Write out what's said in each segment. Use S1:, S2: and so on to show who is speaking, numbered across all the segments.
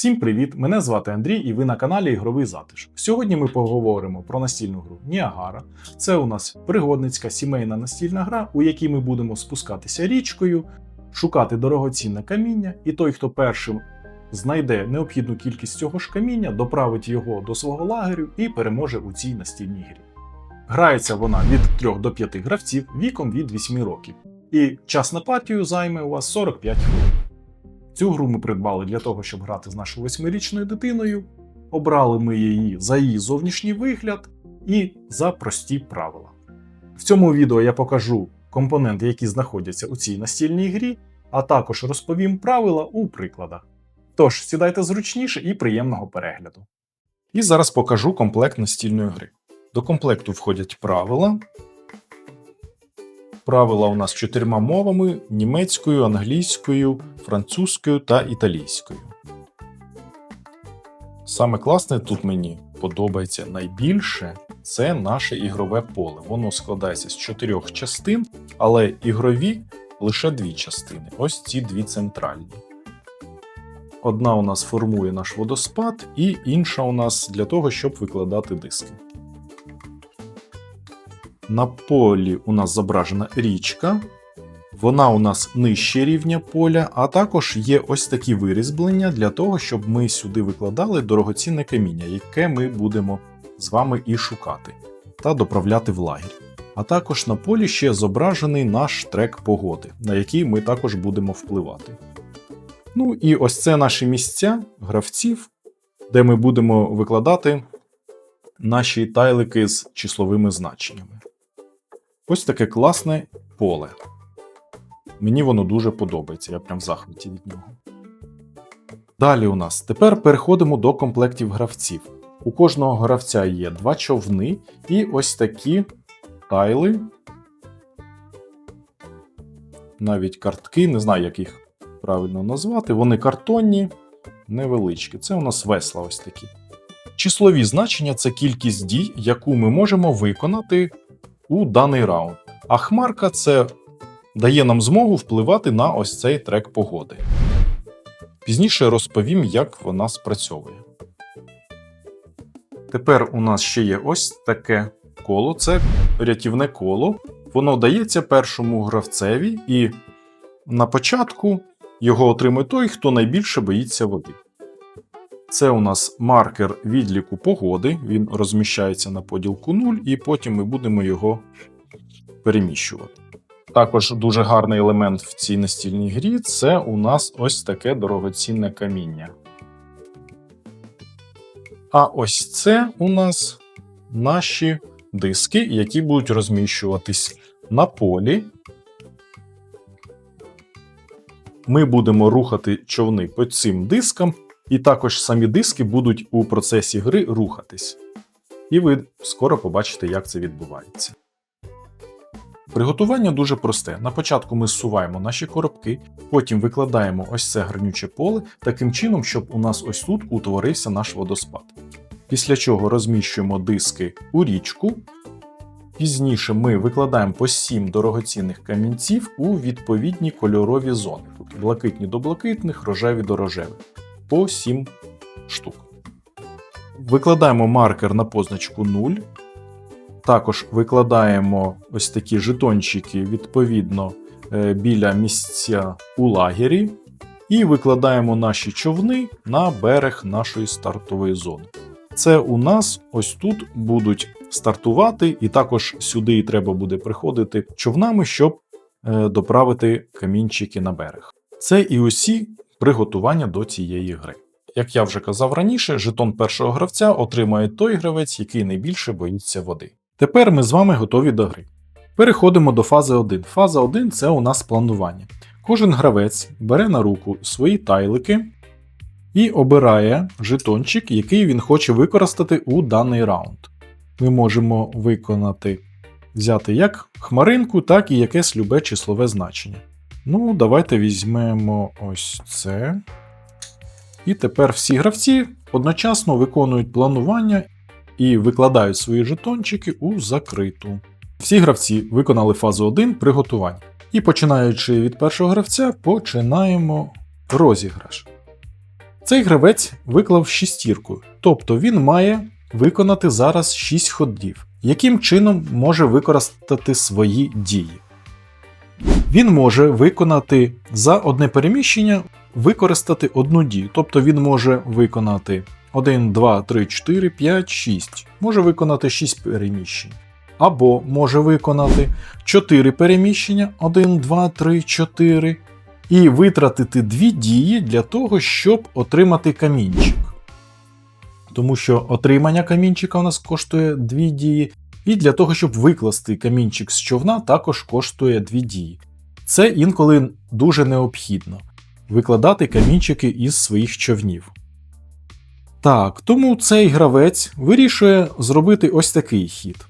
S1: Всім привіт! Мене звати Андрій, і ви на каналі Ігровий Затиш. Сьогодні ми поговоримо про настільну гру Ніагара. Це у нас пригодницька сімейна настільна гра, у якій ми будемо спускатися річкою, шукати дорогоцінне каміння, і той, хто першим знайде необхідну кількість цього ж каміння, доправить його до свого лагерю і переможе у цій настільній грі. Грається вона від 3 до 5 гравців віком від 8 років. І час на партію займе у вас 45 хвилин. Цю гру ми придбали для того, щоб грати з нашою восьмирічною дитиною. Обрали ми її за її зовнішній вигляд і за прості правила. В цьому відео я покажу компоненти, які знаходяться у цій настільній грі, а також розповім правила у прикладах. Тож, сідайте зручніше і приємного перегляду. І зараз покажу комплект настільної гри. До комплекту входять правила. Правила у нас чотирма мовами: німецькою, англійською, французькою та італійською. Саме класне тут мені подобається найбільше це наше ігрове поле. Воно складається з чотирьох частин, але ігрові лише дві частини. Ось ці дві центральні. Одна у нас формує наш водоспад, і інша у нас для того, щоб викладати диски. На полі у нас зображена річка. Вона у нас нижче рівня поля, а також є ось такі вирізблення для того, щоб ми сюди викладали дорогоцінне каміння, яке ми будемо з вами і шукати, та доправляти в лагерь. А також на полі ще зображений наш трек погоди, на який ми також будемо впливати. Ну і ось це наші місця гравців, де ми будемо викладати наші тайлики з числовими значеннями. Ось таке класне поле. Мені воно дуже подобається, я прям в захваті від нього. Далі у нас тепер переходимо до комплектів гравців. У кожного гравця є два човни і ось такі тайли. Навіть картки, не знаю, як їх правильно назвати. Вони картонні, невеличкі. Це у нас весла ось такі. Числові значення це кількість дій, яку ми можемо виконати у даний раунд. А хмарка це дає нам змогу впливати на ось цей трек погоди. Пізніше розповім, як вона спрацьовує. Тепер у нас ще є ось таке коло це рятівне коло. Воно дається першому гравцеві, і на початку його отримує той, хто найбільше боїться води. Це у нас маркер відліку погоди, він розміщається на поділку 0, і потім ми будемо його переміщувати. Також дуже гарний елемент в цій настільній грі це у нас ось таке дорогоцінне каміння. А ось це у нас наші диски, які будуть розміщуватись на полі. Ми будемо рухати човни по цим дискам, і також самі диски будуть у процесі гри рухатись. І ви скоро побачите, як це відбувається. Приготування дуже просте. На початку ми зсуваємо наші коробки, потім викладаємо ось це гранюче поле таким чином, щоб у нас ось тут утворився наш водоспад. Після чого розміщуємо диски у річку. Пізніше ми викладаємо по 7 дорогоцінних камінців у відповідні кольорові зони. Блакитні до блакитних, рожеві до рожевих. По 7 штук. Викладаємо маркер на позначку 0. Також викладаємо ось такі жетончики відповідно е, біля місця у лагері. І викладаємо наші човни на берег нашої стартової зони. Це у нас ось тут будуть стартувати, і також сюди і треба буде приходити човнами, щоб е, доправити камінчики на берег. Це і усі приготування до цієї гри. Як я вже казав раніше, жетон першого гравця отримає той гравець, який найбільше боїться води. Тепер ми з вами готові до гри. Переходимо до фази 1. Фаза 1 це у нас планування. Кожен гравець бере на руку свої тайлики і обирає жетончик, який він хоче використати у даний раунд. Ми можемо виконати, взяти як хмаринку, так і якесь любе числове значення. Ну, давайте візьмемо ось це. І тепер всі гравці одночасно виконують планування і викладають свої жетончики у закриту. Всі гравці виконали фазу 1 приготування. І починаючи від першого гравця, починаємо розіграш. Цей гравець виклав шістірку, тобто він має виконати зараз 6 ходів, яким чином може використати свої дії. Він може виконати за одне переміщення використати одну дію, тобто він може виконати 1, 2, 3, 4, 5, 6. Може виконати 6 переміщень. Або може виконати 4 переміщення 1, 2, 3, 4. І витратити дві дії для того, щоб отримати камінчик. Тому що отримання камінчика у нас коштує дві дії, і для того, щоб викласти камінчик з човна, також коштує дві дії. Це інколи дуже необхідно викладати камінчики із своїх човнів. Так, тому цей гравець вирішує зробити ось такий хід.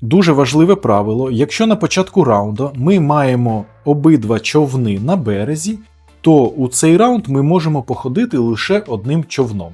S1: Дуже важливе правило: якщо на початку раунду ми маємо обидва човни на березі, то у цей раунд ми можемо походити лише одним човном.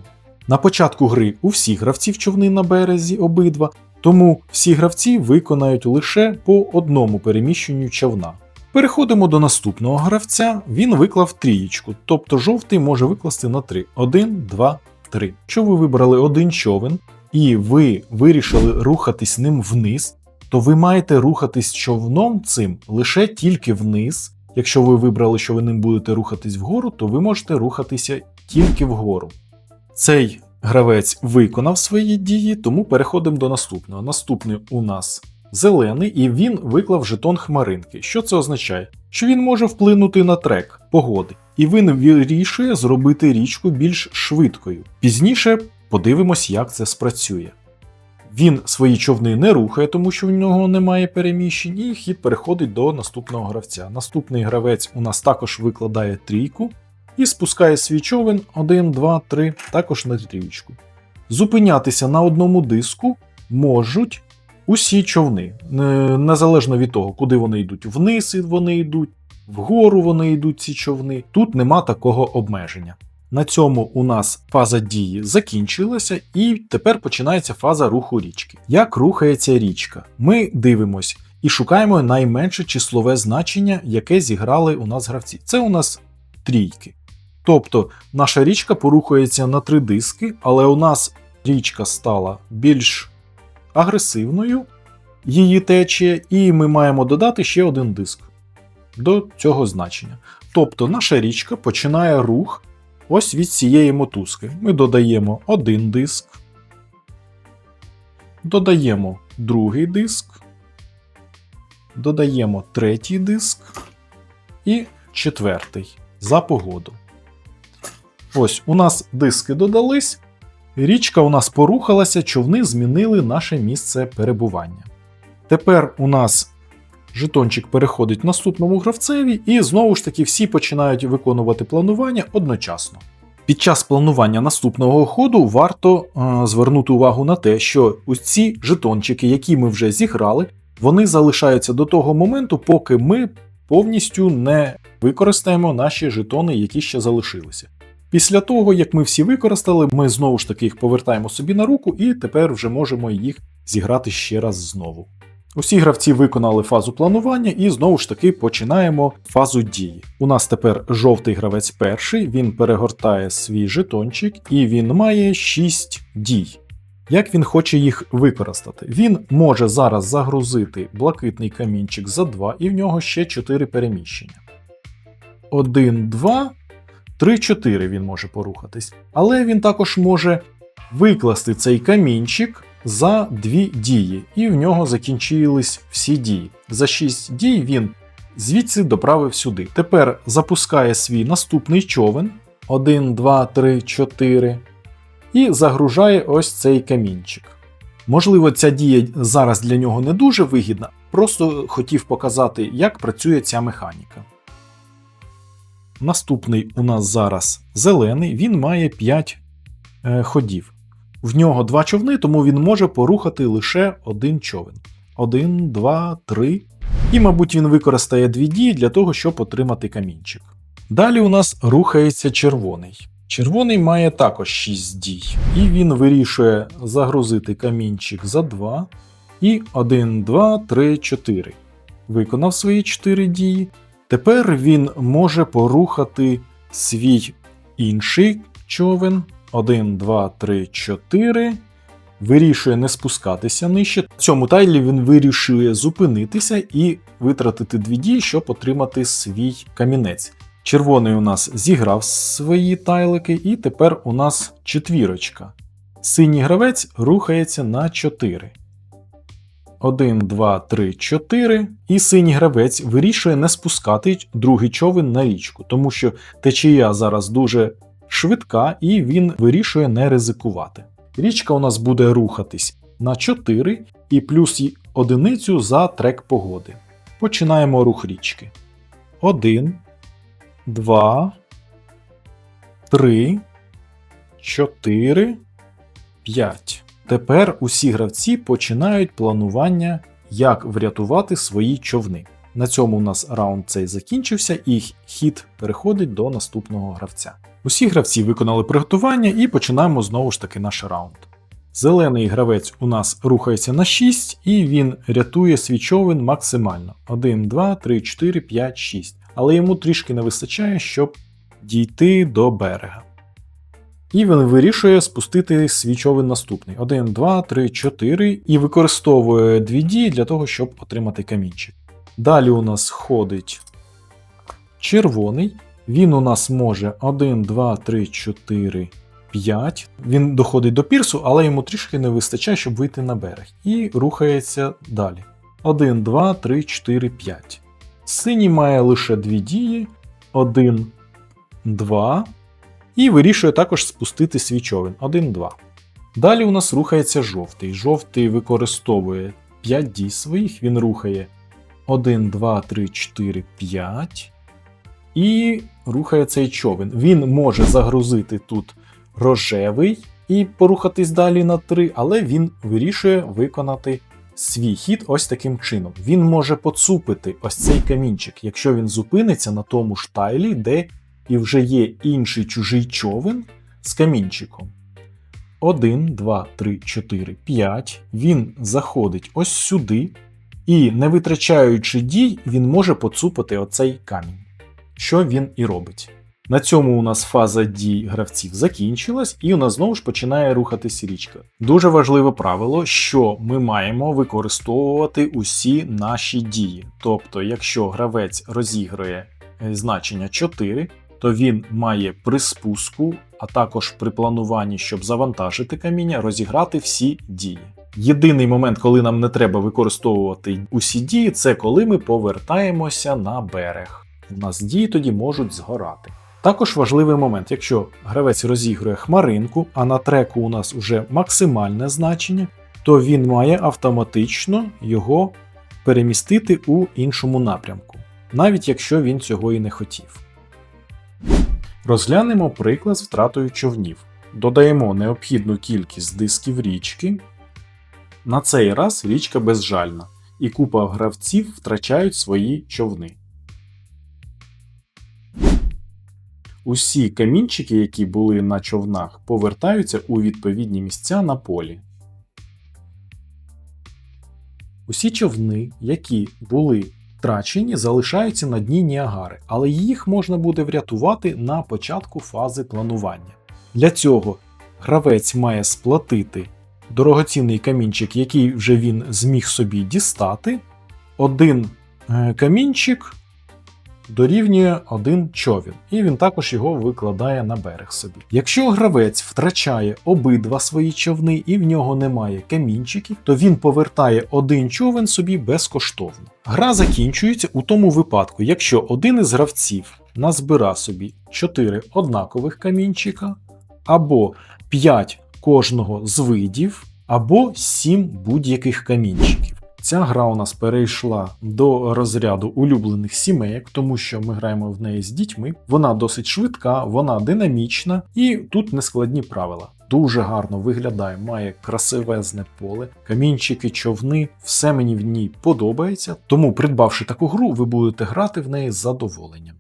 S1: На початку гри у всіх гравців човни на березі обидва, тому всі гравці виконають лише по одному переміщенню човна. Переходимо до наступного гравця, він виклав трієчку, тобто жовтий може викласти на 3. 1, 2, 3. Якщо ви вибрали один човен і ви вирішили рухатись ним вниз, то ви маєте рухатись човном цим лише тільки вниз. Якщо ви вибрали, що ви ним будете рухатись вгору, то ви можете рухатися тільки вгору. Цей гравець виконав свої дії, тому переходимо до наступного. Наступний у нас зелений, і він виклав жетон хмаринки. Що це означає? Що він може вплинути на трек погоди, і він вирішує зробити річку більш швидкою. Пізніше подивимось, як це спрацює. Він свої човни не рухає, тому що в нього немає переміщень, і хід переходить до наступного гравця. Наступний гравець у нас також викладає трійку і спускає свій човен 1, 2, 3, також на трієчку. Зупинятися на одному диску можуть усі човни, незалежно від того, куди вони йдуть, вниз вони йдуть, вгору вони йдуть ці човни. Тут нема такого обмеження. На цьому у нас фаза дії закінчилася, і тепер починається фаза руху річки. Як рухається річка? Ми дивимось і шукаємо найменше числове значення, яке зіграли у нас гравці. Це у нас трійки. Тобто наша річка порухається на три диски, але у нас річка стала більш агресивною, її течія, і ми маємо додати ще один диск до цього значення. Тобто наша річка починає рух ось від цієї мотузки. Ми додаємо один диск, додаємо другий диск, додаємо третій диск і четвертий за погоду. Ось у нас диски додались, річка у нас порухалася, човни змінили наше місце перебування. Тепер у нас жетончик переходить наступному гравцеві, і знову ж таки всі починають виконувати планування одночасно. Під час планування наступного ходу варто е, звернути увагу на те, що ось ці жетончики, які ми вже зіграли, вони залишаються до того моменту, поки ми повністю не використаємо наші жетони, які ще залишилися. Після того, як ми всі використали, ми знову ж таки їх повертаємо собі на руку, і тепер вже можемо їх зіграти ще раз знову. Усі гравці виконали фазу планування і знову ж таки починаємо фазу дії. У нас тепер жовтий гравець перший, він перегортає свій жетончик і він має 6 дій. Як він хоче їх використати? Він може зараз загрузити блакитний камінчик за 2, і в нього ще 4 переміщення. 1, 2, 3, 4 він може порухатись. Але він також може викласти цей камінчик за дві дії, і в нього закінчились всі дії. За 6 дій він звідси доправив сюди. Тепер запускає свій наступний човен 1, 2, 3, 4 і загружає ось цей камінчик. Можливо, ця дія зараз для нього не дуже вигідна, просто хотів показати, як працює ця механіка. Наступний у нас зараз зелений, він має 5 е, ходів. В нього два човни, тому він може порухати лише один човен. Один, два, три. І, мабуть, він використає дві дії для того, щоб отримати камінчик. Далі у нас рухається червоний. Червоний має також 6 дій, і він вирішує загрузити камінчик за 2 і 1, 2, 3, 4. Виконав свої 4 дії. Тепер він може порухати свій інший човен. 1, 2, 3, 4. Вирішує не спускатися нижче. В цьому тайлі він вирішує зупинитися і витратити дві дії, щоб отримати свій камінець. Червоний у нас зіграв свої тайлики, і тепер у нас четвірочка. Синій гравець рухається на 4. 1, 2, 3, 4. І синій гравець вирішує не спускати другий човен на річку, тому що течія зараз дуже швидка, і він вирішує не ризикувати. Річка у нас буде рухатись на 4 і плюс одиницю за трек погоди. Починаємо рух річки. 1, 2, 3, 4, 5. Тепер усі гравці починають планування, як врятувати свої човни. На цьому у нас раунд цей закінчився, і хід переходить до наступного гравця. Усі гравці виконали приготування і починаємо знову ж таки наш раунд. Зелений гравець у нас рухається на 6 і він рятує свій човен максимально. 1, 2, 3, 4, 5, 6. Але йому трішки не вистачає, щоб дійти до берега. І він вирішує спустити свій човен наступний. 1, 2, 3, 4 і використовує дві дії для того, щоб отримати камінчик. Далі у нас ходить червоний. Він у нас може 1, 2, 3, 4, 5. Він доходить до пірсу, але йому трішки не вистачає, щоб вийти на берег. І рухається далі. 1, 2, 3, 4, 5. Синій має лише дві дії. 1, 2. І вирішує також спустити свій човен. 1, 2. Далі у нас рухається жовтий. Жовтий використовує 5 дій своїх. Він рухає 1, 2, 3, 4, 5. І рухає цей човен. Він може загрузити тут рожевий і порухатись далі на 3, але він вирішує виконати свій хід ось таким чином. Він може поцупити ось цей камінчик, якщо він зупиниться на тому ж тайлі, де і вже є інший чужий човен з камінчиком. 1, 2, 3, 4, 5. Він заходить ось сюди, і, не витрачаючи дій, він може поцупити оцей камінь. Що він і робить. На цьому у нас фаза дій гравців закінчилась, і у нас знову ж починає рухатись річка. Дуже важливе правило, що ми маємо використовувати усі наші дії. Тобто, якщо гравець розігрує е, значення 4, то він має при спуску, а також при плануванні, щоб завантажити каміння, розіграти всі дії. Єдиний момент, коли нам не треба використовувати усі дії, це коли ми повертаємося на берег. У нас дії тоді можуть згорати. Також важливий момент, якщо гравець розігрує хмаринку, а на треку у нас вже максимальне значення, то він має автоматично його перемістити у іншому напрямку, навіть якщо він цього і не хотів. Розглянемо приклад з втратою човнів. Додаємо необхідну кількість дисків річки. На цей раз річка безжальна, і купа гравців втрачають свої човни. Усі камінчики, які були на човнах, повертаються у відповідні місця на полі. Усі човни, які були втрачені, залишаються на дні Ніагари, але їх можна буде врятувати на початку фази планування. Для цього гравець має сплатити дорогоцінний камінчик, який вже він зміг собі дістати. Один е, камінчик дорівнює один човін, і він також його викладає на берег собі. Якщо гравець втрачає обидва свої човни і в нього немає камінчиків, то він повертає один човен собі безкоштовно. Гра закінчується у тому випадку, якщо один із гравців назбира собі 4 однакових камінчика, або 5 кожного з видів, або 7 будь-яких камінчиків. Ця гра у нас перейшла до розряду улюблених сімейок, тому що ми граємо в неї з дітьми. Вона досить швидка, вона динамічна і тут нескладні правила. Дуже гарно виглядає, має красивезне поле, камінчики, човни, все мені в ній подобається. Тому, придбавши таку гру, ви будете грати в неї з задоволенням.